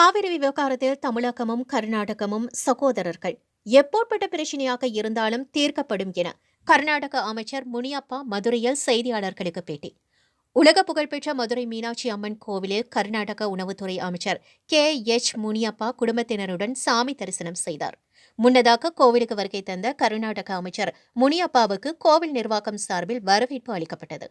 காவிரி விவகாரத்தில் தமிழகமும் கர்நாடகமும் சகோதரர்கள். எப்போற்பட்ட பிரச்சனையாக இருந்தாலும் தீர்க்கப்படும் என கர்நாடக அமைச்சர் முனியப்பா மதுரையில் செய்தியாளர்களுக்கு பேட்டி. உலக புகழ்பெற்ற மதுரை மீனாட்சி அம்மன் கோவிலில் கர்நாடக உணவுத்துறை அமைச்சர் கே. எச். முனியப்பா குடும்பத்தினருடன் சாமி தரிசனம் செய்தார். முன்னதாக கோவிலுக்கு வருகை தந்த கர்நாடக அமைச்சர் முனியப்பாவுக்கு கோவில் நிர்வாகம் சார்பில் வரவேற்பு அளிக்கப்பட்டது.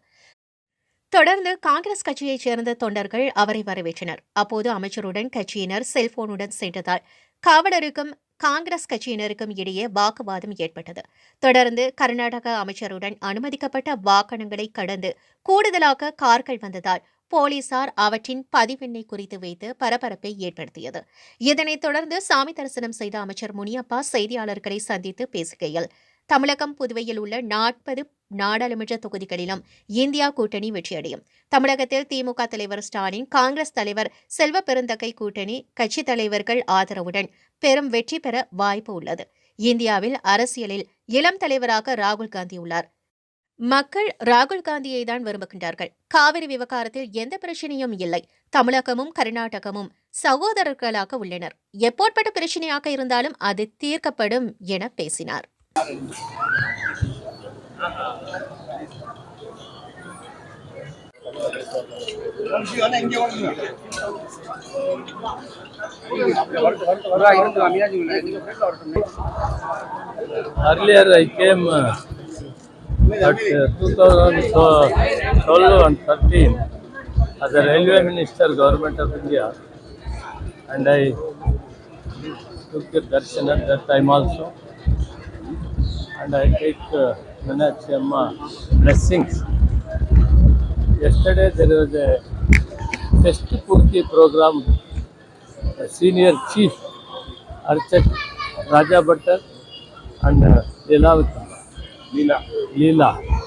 தொடர்ந்து காங்கிரஸ் கட்சியைச் சேர்ந்த தொண்டர்கள் அவரை வரவேற்றனர். அப்போது அமைச்சருடன் கட்சியினர் செல்போனுடன் சென்றதால் காவலருக்கும் காங்கிரஸ் கட்சியினருக்கும் இடையே வாக்குவாதம் ஏற்பட்டது. தொடர்ந்து கர்நாடக அமைச்சருடன் அனுமதிக்கப்பட்ட வாகனங்களை கடந்து கூடுதலாக கார்கள் வந்ததால் போலீசார் அவற்றின் பதிவெண்ணை குறித்து வைத்து பரபரப்பை ஏற்படுத்தியது. இதனைத் தொடர்ந்து சாமி தரிசனம் செய்த அமைச்சர் முனியப்பா செய்தியாளர்களை சந்தித்து பேசுகையில் தமிழகம் புதுவையில் உள்ள நாற்பது நாடாளுமன்ற தொகுதிகளிலும் இந்தியா கூட்டணி வெற்றியடையும். தமிழகத்தில் திமுக தலைவர் ஸ்டாலின் காங்கிரஸ் தலைவர் செல்வ பெருந்தகை கூட்டணி கட்சித் தலைவர்கள் ஆதரவுடன் பெரும் வெற்றி பெற வாய்ப்பு உள்ளது. இந்தியாவில் அரசியலில் இளம் தலைவராக ராகுல் காந்தி உள்ளார். மக்கள் ராகுல் காந்தியை தான் விரும்புகின்றார்கள். காவிரி விவகாரத்தில் எந்த பிரச்சனையும் இல்லை. தமிழகமும் கர்நாடகமும் சகோதரர்களாக உள்ளனர். எப்போற்பட்ட பிரச்சனையாக இருந்தாலும் அது தீர்க்கப்படும் என பேசினார். Earlier I came uh, at uh, 2012 and 13 as a railway minister, government of India, and I took the darshan at that time also, and I take uh, Meenakshi Amma blessings. Yesterday there was a Festi Purti program, a senior chief Archak Raja Bhattar and uh, Leela. Leela. Leela.